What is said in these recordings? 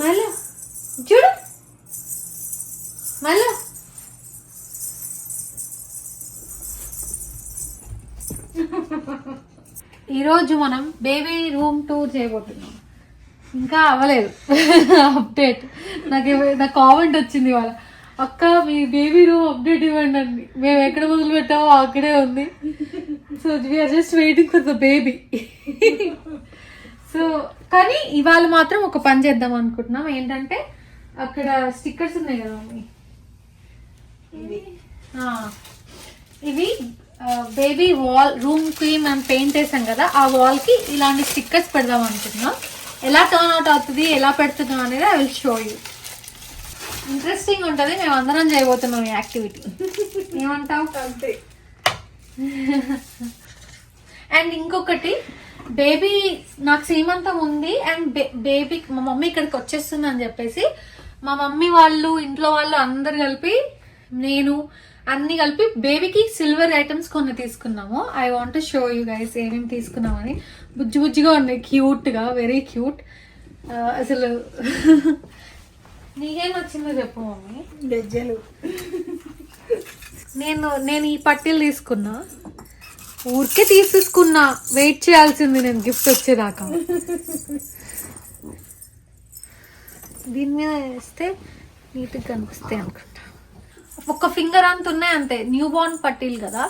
మళ్ళా చూడు. మళ్ళా. ఈరోజు మనం బేబీ రూమ్ టూర్ చేయబోతున్నాం. ఇంకా అవ్వలేదు. అప్డేట్. నాకు నాకు కామెంట్ వచ్చింది ఇవాళ. అక్క మీ బేబీ రూమ్ అప్డేట్ ఇవ్వండి అండి మేము ఎక్కడ మొదలు పెట్టామో అక్కడే ఉంది. So we are just waiting for the baby so కానీ ఇవాళ మాత్రం ఒక పని చేద్దాం అనుకుంటున్నాం. ఏంటంటే అక్కడ స్టిక్కర్స్ ఉన్నాయి కదా మమ్మీ? ఇవి. బేబీ వాల్ రూమ్కి మనం పెయింట్ వేసాం కదా ఆ వాల్కి ఇలాంటి స్టిక్కర్స్ పెడదాం అనుకుంటున్నాం. ఎలా టర్న్ అవుట్ అవుతుంది ఎలా పెడుతున్నాం అనేది I will show you interesting ఉంటుంది మేము అందరం చేయబోతున్నాం ఈ యాక్టివిటీ ఏమంటావు? అంతే. అండ్ ఇంకొకటి బేబీ నాకు సీమంతం ఉంది అండ్ బేబీ మా మమ్మీ ఇక్కడికి వచ్చేస్తుంది అని చెప్పేసి మా మమ్మీ వాళ్ళు ఇంట్లో వాళ్ళు అందరు కలిపి నేను అన్ని కలిపి బేబీకి సిల్వర్ ఐటమ్స్ కొన్ని తీసుకున్నాము. I want show you guys ఏమేమి తీసుకున్నామని. బుజ్జి బుజ్జిగా ఉన్నాయి క్యూట్గా వెరీ క్యూట్ అసలు నీకేం నచ్చిందో చెప్పు మమ్మీ. గజ్జలు. నేను నేను ఈ పట్టీలు తీసుకున్నా. ఊరికే తీసేసుకున్నా. వెయిట్ చేయాల్సింది నేను గిఫ్ట్ వచ్చేదాకా. దీని మీద వేస్తే నీట్గా కనిపిస్తాయి అనుకుంటా. ఒక్క ఫింగర్ అంత ఉన్నాయి అంతే. న్యూ బోర్న్ పట్టీలు కదా.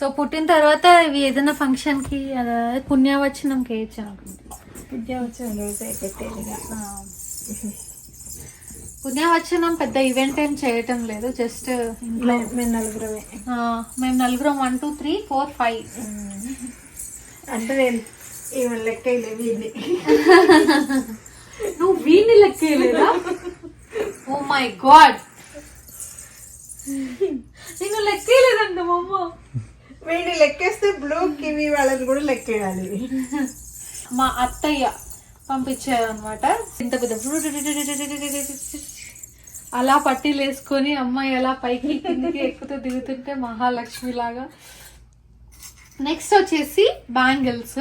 సో పుట్టిన తర్వాత ఇవి ఏదైనా ఫంక్షన్కి అదే పుణ్యవచనంకి వేయచ్చు అనుకుంటా. విద్యా వచ్చిన రోజే పెట్టేదిగా ఆ. పుణ్యవచనం పెద్ద ఈవెంట్ ఏం చేయటం లేదు జస్ట్ ఇంట్లో మేము నలుగురమే. మేము నలుగురం one two three four five అంటే నేను ఈమె లెక్క నువ్వు వీడిని లెక్కేయలేదా? ఓ మై గాడ్ నేను లెక్కేయలేదంట మా అమ్మ వీడిని లెక్కేస్తే బ్లూ కివి వాళ్ళని కూడా లెక్కేయాలి. మా అత్తయ్య పంపించారు అనమాట ఇంత పెద్ద అలా పట్టీలు వేసుకొని అమ్మాయి అలా పైకి కిందికి ఎక్కుతూ దిగుతుంటే మహాలక్ష్మి లాగా. నెక్స్ట్ వచ్చేసి బ్యాంగిల్స్.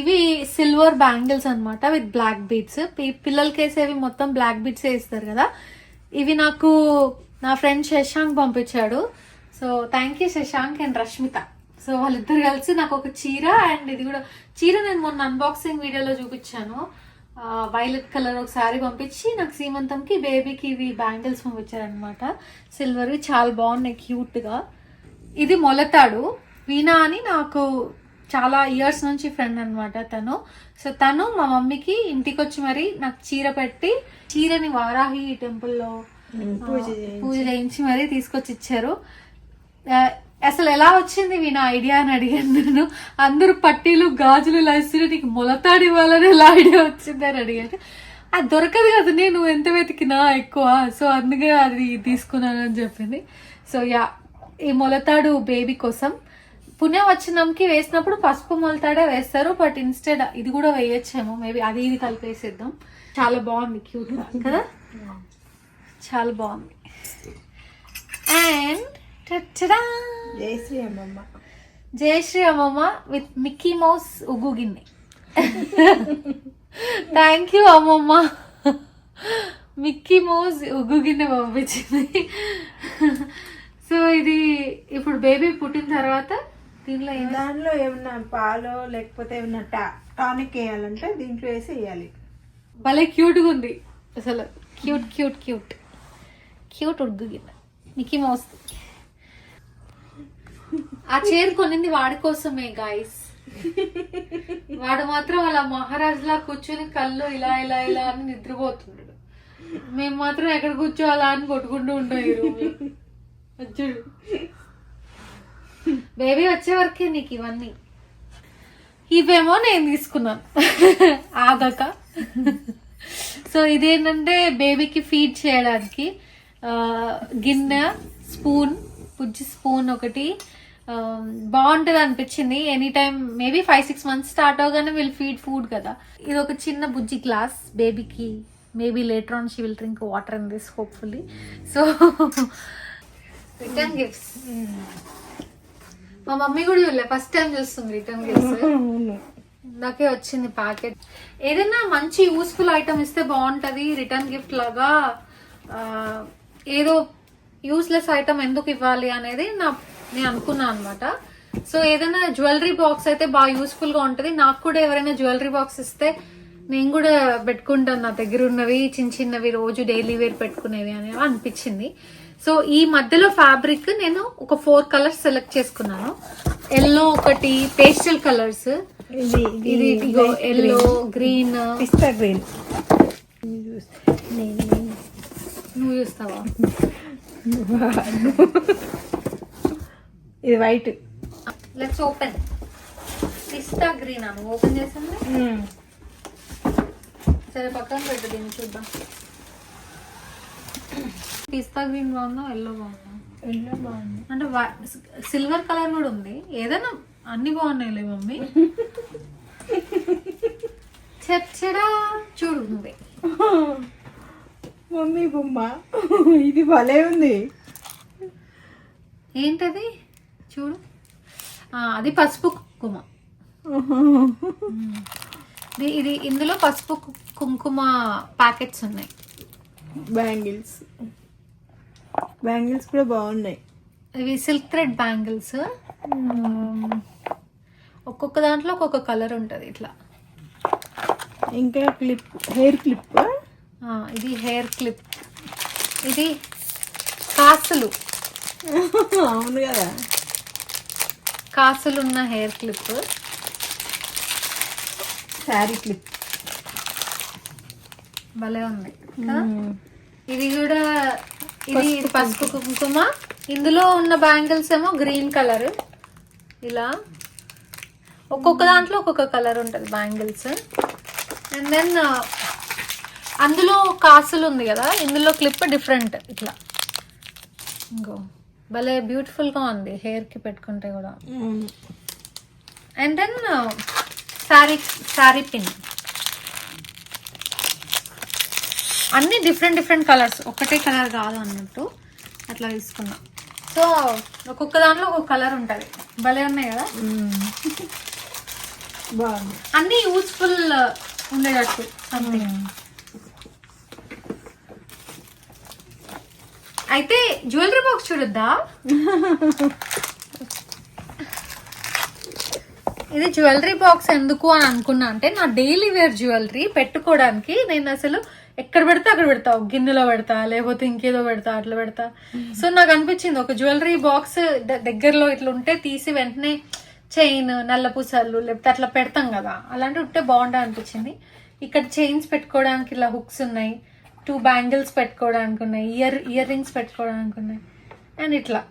ఇవి సిల్వర్ బ్యాంగిల్స్ అన్నమాట విత్ బ్లాక్ బీడ్స్. పిల్లలకి వేసేవి మొత్తం బ్లాక్ బీడ్స్ వేస్తారు కదా. ఇవి నాకు నా ఫ్రెండ్ శశాంక్ పంపించాడు. So thank you Shashank and Rashmitha. So వాళ్ళిద్దరు కలిసి నాకు ఒక చీర అండ్ ఇది కూడా చీర నేను మొన్న అన్బాక్సింగ్ వీడియోలో చూపించాను. వైలెట్ కలర్ ఒక శారీ పంపించి నాకు సీమంతంకి బేబీకి ఇవి బ్యాంగిల్స్ పంపించారనమాట సిల్వర్వి చాలా బాగున్నాయి క్యూట్గా ఇది మొలతాడు. వీణా అని నాకు చాలా ఇయర్స్ నుంచి ఫ్రెండ్ అన్నమాట తను. సో తను మా మమ్మీకి ఇంటికి వచ్చి మరి నాకు చీర పెట్టి చీరని వారాహి టెంపుల్లో పూజ పూజ చేయించి మరీ తీసుకొచ్చి ఇచ్చారు అసలు ఎలా వచ్చింది వీణ ఐడియా అని అడిగాను నేను. అందరూ పట్టీలు గాజులు ఇలా ఇస్తుంటే నీకు మొలతాడు ఇవ్వాలని ఎలా ఐడియా వచ్చింది అని అడిగాను అది దొరకదు కదా నేను ఎంత వెతికినా ఎక్కువ. సో అందుకే అది తీసుకున్నానని చెప్పింది. సో యా ఈ మొలతాడు బేబీ కోసం. పుణ్యవచనంకి వేసినప్పుడు పసుపు మొలతాడే వేస్తారు బట్ ఇన్స్టెడ్ ఇది కూడా వేయచ్చేమో. మేబీ అది ఇది కలిపేసేద్దాం. చాలా బాగుంది క్యూట్ కదా? చాలా బాగుంది. అండ్ జయశ్రీ అమ్మమ్మ జయశ్రీ అమ్మమ్మ విత్ మిక్కీ మౌస్ ఉగ్గు గిన్నె. థ్యాంక్ యూ అమ్మమ్మ. మిక్కీ మౌస్ ఉగ్గు గిన్నె పంపించింది. సో ఇది ఇప్పుడు బేబీ పుట్టిన తర్వాత దీనిలో దానిలో ఏమన్నా పాలు లేకపోతే ఏమన్నా టా టానిక్ వేయాలంటే దీంట్లో వేసి వేయాలి. భలే క్యూట్గా ఉంది. అసలు క్యూట్ క్యూట్ క్యూట్. క్యూట్ ఉగ్గు గిన్నె. మిక్కీ మౌస్ ఆ చైర్ కొనింది వాడి కోసమే గాయస్ వాడు మాత్రం అలా మహారాజులా కూర్చొని కళ్ళు ఇలా ఇలా ఇలా అని నిద్రపోతున్నాడు. మేము మాత్రం ఎక్కడ కూర్చోవాలా అని కొట్టుకుంటూ ఉంటాం ఈ రూమ్ వచ్చాడు బేబీ వచ్చే వరకే నీకు ఇవన్నీ. ఇవేమో నేను తీసుకున్నాను. ఆగాక. సో ఇదేంటంటే బేబీకి ఫీడ్ చేయడానికి గిన్నె స్పూన్ బుజ్జి స్పూన్ ఒకటి బాగుంటది అనిపించింది. Any time maybe five six months start అవగానే విల్ ఫీడ్ ఫుడ్ కదా. ఇది ఒక చిన్న బుజ్జి గ్లాస్ బేబీకి maybe later on she will drink water in this hopefully so return gifts మా మమ్మీ కూడా చూడలే ఫస్ట్ టైం చూస్తుంది రిటర్న్ గిఫ్ట్స్ ఇందాకే వచ్చింది ప్యాకెట్ ఏదైనా మంచి యూస్ఫుల్ ఐటమ్ ఇస్తే బాగుంటది రిటర్న్ గిఫ్ట్ లాగా ఏదో యూస్లెస్ ఐటమ్ ఎందుకు ఇవ్వాలి అనేది నా నేను అనుకున్నాను అనమాట సో ఏదైనా జ్యువెలరీ బాక్స్ అయితే బాగా యూస్ఫుల్గా ఉంటది. నాకు కూడా ఎవరైనా జ్యువెలరీ బాక్స్ ఇస్తే నేను కూడా పెట్టుకుంటాను నా దగ్గర ఉన్నవి చిన్న చిన్నవి రోజు డైలీ వేర్ పెట్టుకునేవి అని అనిపించింది. సో ఈ మధ్యలో ఫ్యాబ్రిక్ నేను ఒక ఫోర్ కలర్స్ సెలెక్ట్ చేసుకున్నాను. ఎల్లో ఒకటి పేస్టల్ కలర్స్ ఇది ఎల్లో గ్రీన్ పిస్తా గ్రీన్ నువ్వు చూస్తావా? ఇది వైట్ లెట్స్ ఓపెన్ పిస్తా గ్రీన్ అను. ఓపెన్ చేసింది సరే పక్కన పెట్టు దీన్ని చూద్దాం. పిస్తా గ్రీన్ బాగుందా? ఎల్లో బాగుందా? ఎల్లో బాగుంది. అంటే సిల్వర్ కలర్ కూడా ఉంది. ఏదైనా అన్ని బాగున్నాయిలే మమ్మీ. చచ్చడా చూడు. ఉంది మమ్మీ బొమ్మ. ఇది భలే ఉంది. ఏంటది? చూడు. అది పసుపు కుంకుమ. ఇది- ఇది ఇందులో పసుపు కుంకుమ ప్యాకెట్స్ ఉన్నాయి. బ్యాంగిల్స్. బ్యాంగిల్స్ కూడా బాగున్నాయి. ఇవి సిల్క్ థ్రెడ్ బ్యాంగిల్స్. ఒక్కొక్క దాంట్లో ఒక్కొక్క కలర్ ఉంటుంది ఇట్లా. ఇంకా క్లిప్ హెయిర్ క్లిప్ ఇది హెయిర్ క్లిప్. ఇది కాసులు. అవును కదా. కాసులు ఉన్న హెయిర్ క్లిప్. శారీ క్లిప్. భలే ఉంది? ఇది కూడా ఇది ఇది పసుపు కుంకుమ. ఇందులో ఉన్న బ్యాంగిల్స్ ఏమో గ్రీన్ కలర్. ఇలా. ఒక్కొక్క దాంట్లో ఒక్కొక్క కలర్ ఉంటుంది బ్యాంగిల్స్. అండ్ దెన్ అందులో కాసులు ఉంది కదా? ఇందులో క్లిప్ డిఫరెంట్. ఇట్లా. ఇంకో. భలే బ్యూటిఫుల్గా ఉంది హెయిర్కి పెట్టుకుంటే కూడా. And then saree saree pin. అన్ని డిఫరెంట్ డిఫరెంట్ కలర్స్ ఒకటే కలర్ కాదు అన్నట్టు అట్లా తీసుకున్నా. సో ఒక్కొక్క దాంట్లో ఒక్కొక్క కలర్ ఉంటుంది. భలే ఉన్నాయి కదా? బాగుంది. అన్ని యూస్ఫుల్ ఉండేటట్టు సంథింగ్ అయితే జ్యువెలరీ బాక్స్ చూడొద్దా? ఇది జ్యువెలరీ బాక్స్ ఎందుకు అని అనుకున్నా. అంటే నా డైలీ వేర్ జ్యువెలరీ పెట్టుకోవడానికి నేను అసలు ఎక్కడ పెడితే అక్కడ పెడతా. గిన్నెలో పెడతా లేకపోతే ఇంకేదో పెడతా అట్లా పెడతా. సో నాకు అనిపించింది ఒక జ్యువెలరీ బాక్స్ దగ్గరలో ఇట్లా ఉంటే తీసి వెంటనే చైన్ నల్ల పూసలు లేకపోతే అట్లా పెడతాం కదా. అలాంటి ఉంటే బాగుంటుంది అనిపించింది. ఇక్కడ చైన్స్ పెట్టుకోవడానికి ఇలా హుక్స్ ఉన్నాయి. టూ బ్యాంగిల్స్ పెట్టుకోవడానికి ఉన్నాయి ఇయర్ ఇయర్ రింగ్స్ పెట్టుకోవడానికి ఉన్నాయి అండ్ ఇట్లా.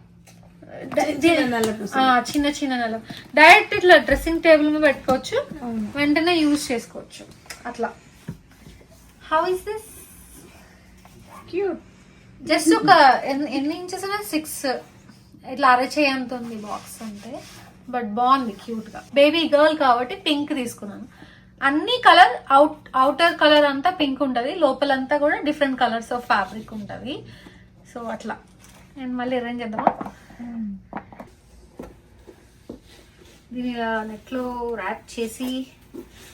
చిన్న చిన్న నెల డైరెక్ట్ ఇట్లా డ్రెస్సింగ్ టేబుల్ మీద పెట్టుకోవచ్చు. వెంటనే యూజ్ చేసుకోవచ్చు. అట్లా. How is this cute just ఒక ఎన్ని- ఎన్ని ఇంచెస్ సిక్స్ ఇట్లా అరచేయంత ఉంది బాక్స్ అంటే. బట్ బాగుంది క్యూట్గా. బేబీ గర్ల్ కాబట్టి పింక్ తీసుకున్నాను. అన్ని కలర్ అవుట్ అవుటర్ కలర్ అంతా పింక్ ఉంటుంది. లోపలంతా కూడా డిఫరెంట్ కలర్స్ ఆఫ్ ఫ్యాబ్రిక్ ఉంటుంది. సో అట్లా. నేను మళ్ళీ అరేంజ్ చేద్దామా? దీని నెట్లో ర్యాప్ చేసి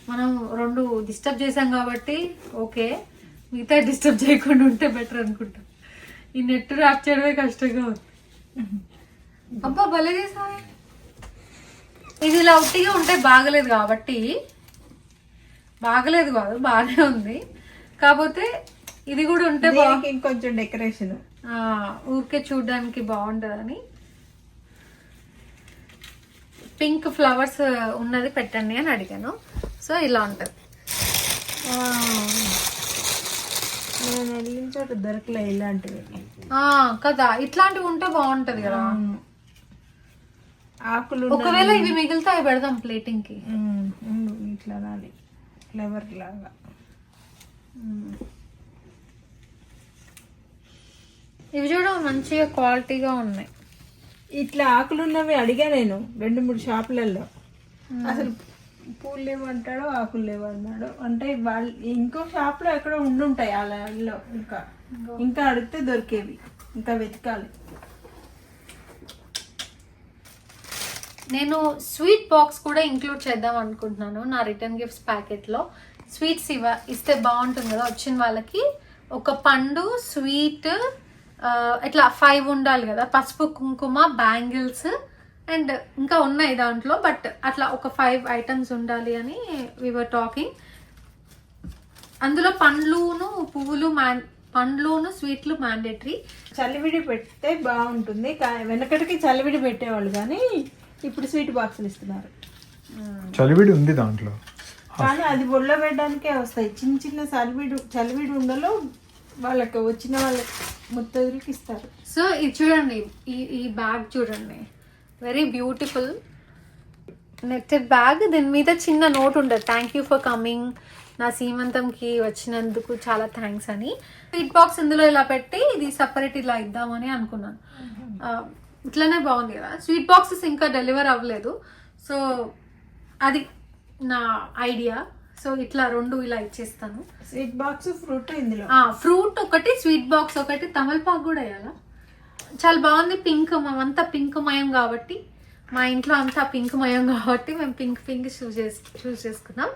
మనం రెండు డిస్టర్బ్ చేసాం కాబట్టి ఓకే. మిగతా డిస్టర్బ్ చేయకుండా ఉంటే బెటర్ అనుకుంటా. ఈ నెట్ ర్యాప్ చేయడమే కష్టంగా ఉంది. అబ్బా భలే చేసావే. ఇది ఇలా ఉట్టిగా ఉంటే బాగలేదు కాబట్టి బాగలేదు కాదు బాగానే ఉంది. కాకపోతే ఇది కూడా ఉంటే ఇంకొంచెం డెకరేషన్. ఊరికే చూడడానికి బాగుంటుందని. పింక్ ఫ్లవర్స్ ఉన్నది పెట్టండి అని అడిగాను. సో ఇలా ఉంటుంది. నేను వెళ్ళిన చోట దొరకలే ఇలాంటివి. ఆ, కదా ఇట్లాంటివి ఉంటే బాగుంటది కదా. ఆకులు ఒకవేళ ఇవి మిగిలితే అవి పెడదాం ప్లేటింగ్కి. ఇట్లా రాలి ఫ్లేవర్ లాగా ఇవి చూడ మంచిగా క్వాలిటీగా ఉన్నాయి. ఇట్లా ఆకులు ఉన్నవి అడిగా నేను రెండు మూడు షాపులలో. అసలు పూలు లేవంటాడు ఆకులు లేవన్నాడు అంటే వాళ్ళు ఇంకో షాప్లో ఎక్కడో ఉండుంటాయి అలా ఇంకా. ఇంకా అడిగితే దొరికేవి. ఇంకా వెతకాలి. నేను స్వీట్ బాక్స్ కూడా ఇంక్లూడ్ చేద్దాం అనుకుంటున్నాను నా రిటర్న్ గిఫ్ట్స్ ప్యాకెట్లో. స్వీట్స్ ఇవ ఇస్తే బాగుంటుంది కదా వచ్చిన వాళ్ళకి. ఒక పండు స్వీట్ ఇట్లా ఫైవ్ ఉండాలి కదా పసుపు కుంకుమ బ్యాంగిల్స్ అండ్ ఇంకా ఉన్నాయి దాంట్లో బట్ అట్లా ఒక ఫైవ్ ఐటమ్స్ ఉండాలి అని వివర్ టాకింగ్ అందులో పండ్లును పువ్వులు మ్యాన్ పండ్లును స్వీట్లు మ్యాండేటరీ. చలివిడి పెడితే బాగుంటుంది. వెనకటికి చలివిడి పెట్టేవాళ్ళు కానీ ఇప్పుడు స్వీట్ బాక్సులు ఇస్తున్నారు. చలివిడి ఉంది దాంట్లో. కానీ అది ఒళ్ళో పెట్టడానికే వస్తాయి. చిన్న చిన్న చలివిడి చలివిడి ఉండలో వాళ్ళకి వచ్చిన వాళ్ళకి ముత్తదులకి ఇస్తారు. సో ఇది చూడండి ఈ ఈ బ్యాగ్ చూడండి. వెరీ బ్యూటిఫుల్ నెట్టెడ్ బ్యాగ్ దీని మీద చిన్న నోట్ ఉంటుంది థ్యాంక్ యూ ఫర్ కమింగ్ నా సీమంతంకి వచ్చినందుకు చాలా థ్యాంక్స్ అని. స్వీట్ బాక్స్ ఇందులో ఇలా పెట్టి ఇది సపరేట్ ఇలా ఇద్దామని అనుకున్నాను. ఆ, ఇట్లానే బాగుంది కదా. స్వీట్ బాక్సెస్ ఇంకా డెలివర్ అవ్వలేదు. సో అది నా ఐడియా సో ఇట్లా రెండు ఇలా ఇచ్చేస్తాను. స్వీట్ బాక్స్ ఫ్రూట్ ఇందులో. ఫ్రూట్ ఒకటి స్వీట్ బాక్స్ ఒకటి తమలపాకు కూడా వేయాలా? చాలా బాగుంది. పింక్ మేమంతా పింక్ మయం కాబట్టి మా ఇంట్లో అంతా పింక్ మయం కాబట్టి మేము పింక్ పింక్ చూస్ చేసు చూస్ చేసుకున్నాం.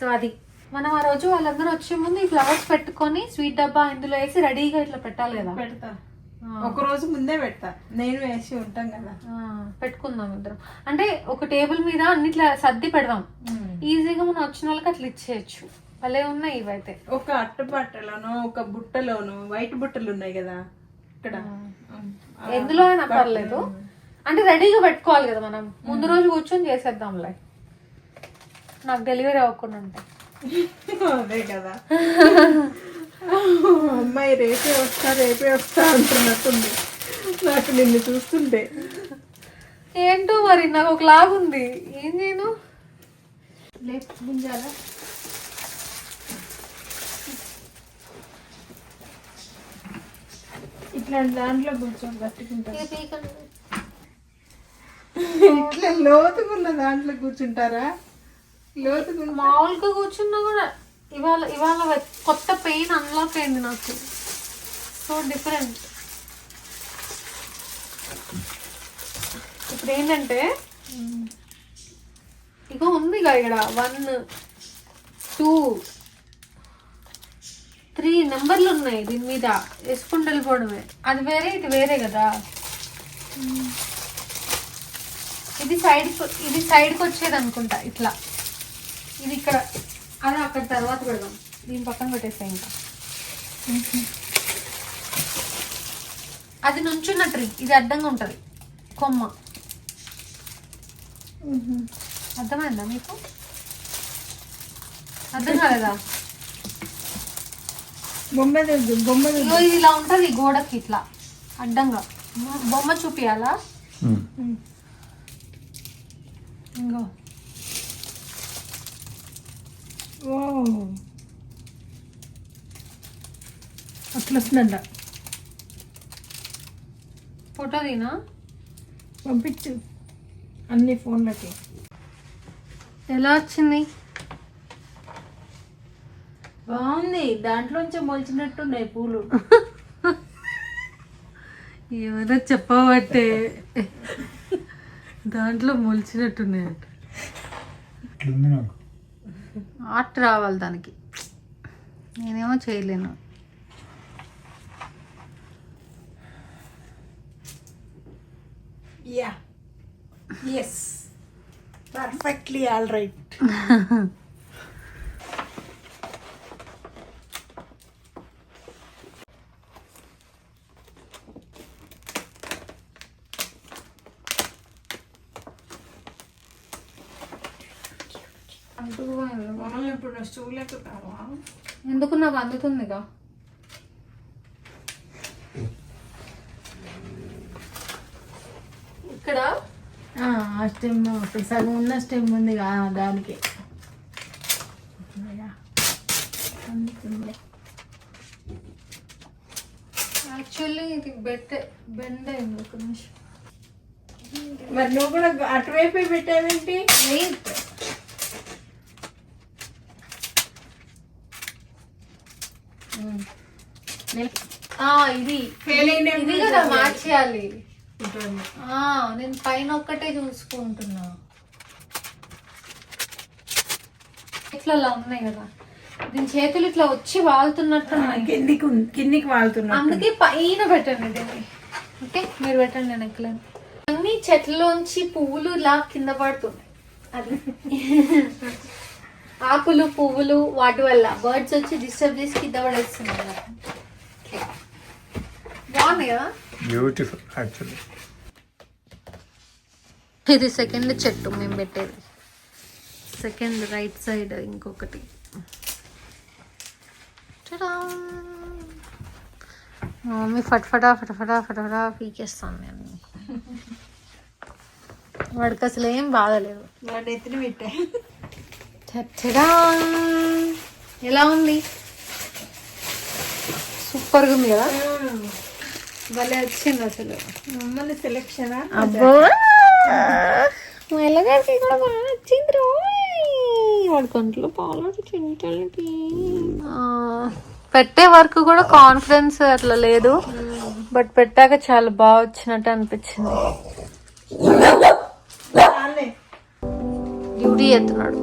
సో అది. మనం ఆ రోజు వాళ్ళందరూ వచ్చే ముందు ఈ ఫ్లవర్స్ పెట్టుకొని స్వీట్ డబ్బా ఇందులో వేసి రెడీగా ఇట్లా పెట్టాలి కదా. పెడతా. ఒక రోజు ముందే పెడతా. నేను వేసి ఉంటాం కదా. పెట్టుకుందాం ఇద్దరం. అంటే ఒక టేబుల్ మీద అన్నిట్లా సర్ది పెడదాం. ఈజీగా మనం వచ్చిన వాళ్ళకి అట్లా ఇచ్చేయచ్చు. భలే ఉన్నాయి ఇవైతే. ఒక అట్టపట్టలోను ఒక బుట్టలోను వైట్ బుట్టలు ఉన్నాయి కదా. ఇక్కడ. ఎందులో అయినా పర్లేదు. అంటే రెడీగా పెట్టుకోవాలి కదా మనం. ముందు రోజు కూర్చొని చేసేద్దాంలే. నాకు డెలివరీ అవ్వకుండా ఉంటాయి అదే కదా. అమ్మాయి రేపే వస్తా రేపే వస్తా అంటున్నట్టుంది. నాకు నిన్ను చూస్తుంటే. ఏంటో మరి నాకు ఒక లాగ్ ఉంది. ఏం చేయను? లేపు గుంజాలా? ఇట్లాంటి దాంట్లో కూర్చొని పీకండి. ఇట్లా లోతుకున్న దాంట్లో కూర్చుంటారా? లోతుకున్న మామూలుగా కూర్చున్నా కూడా ఇవాళ ఇవాళ కొత్త పెయిన్ అన్లాక్ అయింది నాకు. సో డిఫరెంట్ ఇప్పుడు ఏంటంటే ఇగో ఉంది ఇక ఇక్కడ. వన్ టూ త్రీ నెంబర్లు ఉన్నాయి దీని మీద. వేసుకుంటూ వెళ్ళిపోవడమే అది వేరే ఇది వేరే కదా. ఇది సైడ్ ఇది సైడ్కి వచ్చేది అనుకుంటా. ఇట్లా. ఇది ఇక్కడ. అది అక్కడ తర్వాత పెడదాం. దీని పక్కన పెట్టేస్తాయి ఇంకా. అది నుంచున్న ట్రీ. ఇది అడ్డంగా ఉంటుంది. కొమ్మ. అర్థమైందా మీకు? అర్థం కాలేదా? బొమ్మది బొమ్మది ఇగో ఇది ఇలా ఉంటుంది గోడకి ఇట్లా. అడ్డంగా. బొమ్మ చూపియాలా? ఇంకో ఓ అట్లా వస్తుందంట ఫోటో తీనా? పంపించు. అన్ని ఫోన్లకి. ఎలా వచ్చింది? బాగుంది. దాంట్లోంచే మొలిచినట్టున్నాయి పూలు. ఏమైనా చెప్పబట్టే. దాంట్లో మొలిచినట్టున్నాయంట ఇట్లుంది నాకు. ఆర్ట్ రావాలి దానికి. నేనేమో చేయలేను. Yeah yes perfectly all right stool ఎక్కుతావా ఎందుకు నాకు అందుతుందిగా ఇక్కడ? ఆ స్టెమ్ అక్కడ సగం ఉన్న స్టెమ్ ఉంది దానికి. అందుతుంది. యాక్చువల్లీ ఇది బెట్ బెండ్ అయింది ఒక నిమిషం మరి నువ్వు కూడా అటువైపే పెట్టావేంటి? వెయిట్ ఆ ఇది. ఇది కదా మార్చేయాలి. నేను పైన ఒక్కటే చూసుకుంటున్నా. ఇట్లా ఉన్నాయి కదా. దీని చేతులు ఇట్లా వచ్చి వాళ్తున్నట్టు కిందికి కిందికి వాళ్తున్నా అందుకే పైన పెట్టండి దీన్ని. ఓకే? మీరు పెట్టండి నేను ఎక్కలేను అన్ని చెట్లలోంచి పువ్వులు ఇలా కింద పడుతున్నాయి. అది. ఆకులు పువ్వులు వాటి వల్ల బర్డ్స్ వచ్చి డిస్టర్బ్ చేసి కింద పడేస్తున్నాయి. బాగుంది కదా బ్యూటిఫుల్ యాక్చువల్లీ ఇది సెకండ్ చెట్టు మేము పెట్టేది. సెకండ్ రైట్ సైడ్ ఇంకొకటి! మా మమ్మీ ఫట్ఫటా ఫటఫటా ఫటఫటా పీకేస్తాను నేను వాడికి అసలు ఏం బాధలేదు వాడి ఎత్తున పెట్టా! ఎలా ఉంది? సూపర్గా ఉంది కదా? భలే వచ్చింది అసలు. మమ్మల్ని సెలెక్షన్ అబ్బో! మెల్లగారికి కూడా బాగా నచ్చింది రోయ్. వాడి కంట్లో పాలు తింటానికి పెట్టే వరకు కూడా కాన్ఫిడెన్స్ అట్లా లేదు. బట్ పెట్టాక చాలా బాగా వచ్చినట్టు అనిపించింది. డ్యూటీ చేస్తున్నాడు